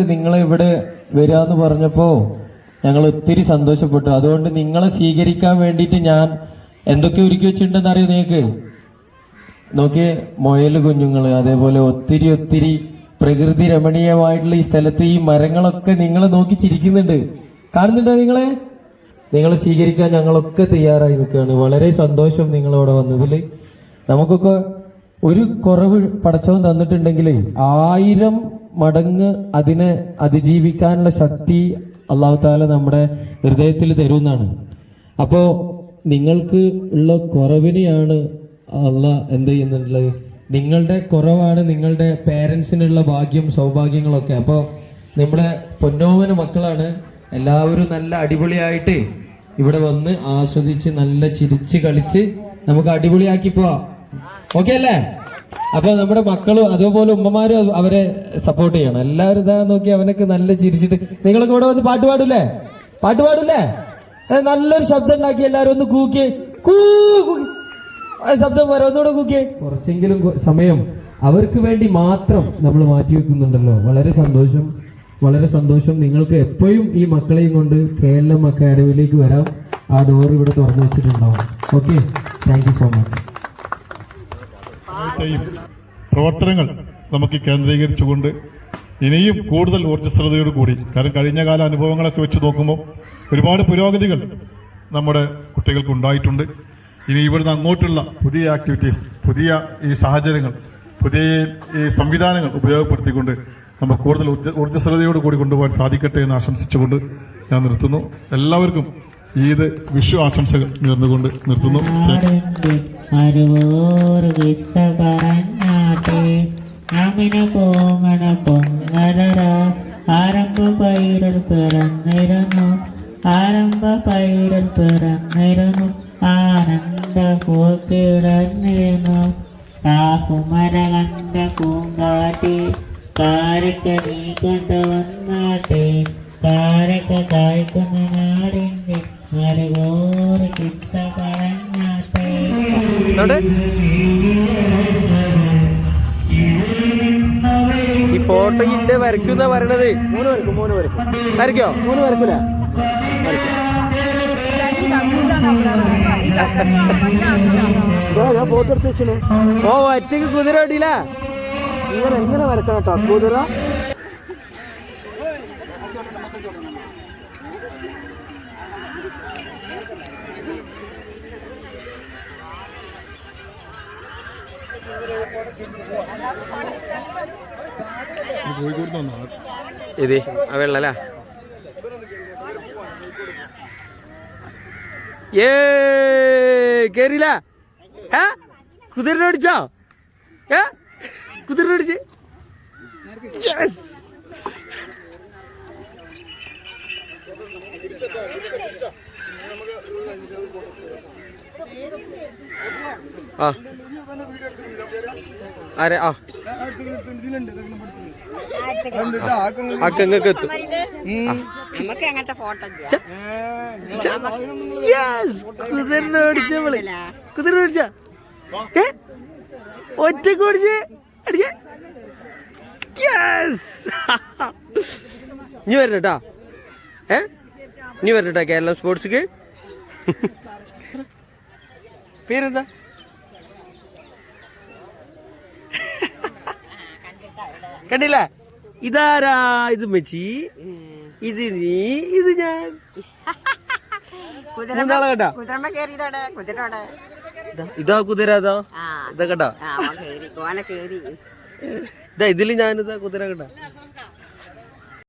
നിങ്ങൾ ഇവിടെ വരാന്ന് പറഞ്ഞപ്പോ ഞങ്ങൾ ഒത്തിരി സന്തോഷപ്പെട്ടു. അതുകൊണ്ട് നിങ്ങളെ സ്വീകരിക്കാൻ വേണ്ടിയിട്ട് ഞാൻ എന്തൊക്കെ ഒരുക്കി വെച്ചിട്ടുണ്ടെന്ന് അറിയോ നിങ്ങൾക്ക്? നോക്കിയേ മൊയൽ കുഞ്ഞുങ്ങൾ അതേപോലെ ഒത്തിരി ഒത്തിരി പ്രകൃതി രമണീയമായിട്ടുള്ള ഈ സ്ഥലത്ത് ഈ മരങ്ങളൊക്കെ നിങ്ങളെ നോക്കി ചിരിക്കുന്നുണ്ട്. കാണുന്നുണ്ടോ നിങ്ങളെ? നിങ്ങളെ സ്വീകരിക്കാൻ ഞങ്ങളൊക്കെ തയ്യാറായി നിൽക്കുകയാണ്. വളരെ സന്തോഷം നിങ്ങളവിടെ വന്നതിൽ നമുക്കൊക്കെ ഒരു കുറവ് പടച്ചവൻ തന്നിട്ടുണ്ടെങ്കിൽ ആയിരം മടങ്ങ് അതിനെ അതിജീവിക്കാനുള്ള ശക്തി അള്ളാഹു താല നമ്മുടെ ഹൃദയത്തിൽ തരുമെന്നാണ്. അപ്പോ നിങ്ങൾക്ക് ഉള്ള കുറവിനെയാണ് അള്ള എന്ത് ചെയ്യുന്നുള്ളത്? നിങ്ങളുടെ കുറവാണ് നിങ്ങളുടെ പേരൻസിനുള്ള ഭാഗ്യം സൗഭാഗ്യങ്ങളൊക്കെ. അപ്പോൾ നമ്മുടെ പൊന്നോമന മക്കളാണ് എല്ലാവരും നല്ല അടിപൊളിയായിട്ട് ഇവിടെ വന്ന് ആസ്വദിച്ച് നല്ല ചിരിച്ച് കളിച്ച് നമുക്ക് അടിപൊളിയാക്കി പോവാം. ഓക്കെ അല്ലേ? അപ്പൊ നമ്മുടെ മക്കളും അതുപോലെ ഉമ്മമാരും അവരെ സപ്പോർട്ട് ചെയ്യണം. എല്ലാവരും ഇതാ നോക്കി അവനൊക്കെ നല്ല ചിരിച്ചിട്ട്. നിങ്ങളൊക്കെ ഇവിടെ വന്ന് പാട്ട് പാടില്ലേ? പാട്ട് പാടില്ലേ? നല്ലൊരു ശബ്ദം ഉണ്ടാക്കി എല്ലാവരും ഒന്ന് കൂക്കി. ശബ്ദം വരാം ഒന്നുകൂടെ കൂക്കി. കുറച്ചെങ്കിലും സമയം അവർക്ക് വേണ്ടി മാത്രം നമ്മൾ മാറ്റി വെക്കുന്നുണ്ടല്ലോ. വളരെ സന്തോഷം. വളരെ സന്തോഷം. നിങ്ങൾക്ക് എപ്പോഴും ഈ മക്കളെയും കൊണ്ട് കേരളം അക്കാദമിയിലേക്ക് വരാം. ആ ഡോർ ഇവിടെ തുറന്നു വെച്ചിട്ടുണ്ടാവും. ഓക്കെ താങ്ക് സോ മച്ച് ത്തെയും പ്രവർത്തനങ്ങൾ നമുക്ക് കേന്ദ്രീകരിച്ചുകൊണ്ട് ഇനിയും കൂടുതൽ ഊർജസ്വലതയോട് കൂടി കാരണം കഴിഞ്ഞ കാല അനുഭവങ്ങളൊക്കെ വെച്ച് നോക്കുമ്പോൾ ഒരുപാട് പുരോഗതികൾ നമ്മുടെ കുട്ടികൾക്ക് ഉണ്ടായിട്ടുണ്ട്. ഇനി ഇവിടുന്ന് അങ്ങോട്ടുള്ള പുതിയ ആക്ടിവിറ്റീസ് പുതിയ ഈ സാഹചര്യങ്ങൾ പുതിയ ഈ സംവിധാനങ്ങൾ ഉപയോഗപ്പെടുത്തിക്കൊണ്ട് നമുക്ക് കൂടുതൽ ഊർജ ഊർജസ്വലതയോട് കൂടി കൊണ്ടുപോകാൻ സാധിക്കട്ടെ എന്ന് ആശംസിച്ചുകൊണ്ട് ഞാൻ നിർത്തുന്നു. എല്ലാവർക്കും ഈദ് വിഷു ആശംസകൾ നേർന്നുകൊണ്ട് നിർത്തുന്നു. ആരംഭ പൈരൽ പിറന്നിരുന്നു ആരംഭ പൈരൽ പിറന്നിരുന്നു ആനന്ദ പോക്കിടന്നിരുന്നു കാക്കുമര കണ്ട പൂങ്കാട്ടി കാരക്ക നീ കൊണ്ടുവന്നാട്ടെ കാരക്ക കായ്ക്കുന്ന നാടിന്റെ ഈ ഫോട്ടോ ഇന്റെ വരയ്ക്കുന്ന പറയണത്? മൂന്ന് വരക്കും മൂന്ന് വരക്കും വരയ്ക്കോ? മൂന്ന് വരക്കൂല ഞാൻ ഫോട്ടോ എടുത്ത് വെച്ചു ഓ ഒറ്റയ്ക്ക് കുതിര ഓടിയില്ല? ഇങ്ങനെ ഇങ്ങനെ വരക്കണം കേട്ടോ കുതിര കോഴിക്കോട് ഇത് ആ വെള്ളല്ല? ഏ കേറിയില്ല. ഏ? കുതിരനോടിച്ചോ ഏ? കുതിരനോടിച്ച് യെസ് ആ. ആരെ? ആ. അക്കങ്ങൾക്ക് എത്തും. നമുക്ക് അങ്ങനത്തെ ഫോട്ടോ ഓടിച്ച ഏ? ഒറ്റയ്ക്ക് ഓടിച്ച്? യെസ് ഇനി വരണട്ടാ ഏ? ഇനി വരണട്ടാ കേരള സ്പോർട്സ്ക്ക് പേരെന്താ? കണ്ടില്ല? ഇതാരാ ഇത് മെച്ചി? ഇത് നീ ഇത് ഞാൻ. ഇതാ- ഇതാ കുതിര അതാ ആ. ഇതാ കേട്ടോ ഇതാ ഇതിൽ ഞാനിതാ കുതിര കേട്ടാ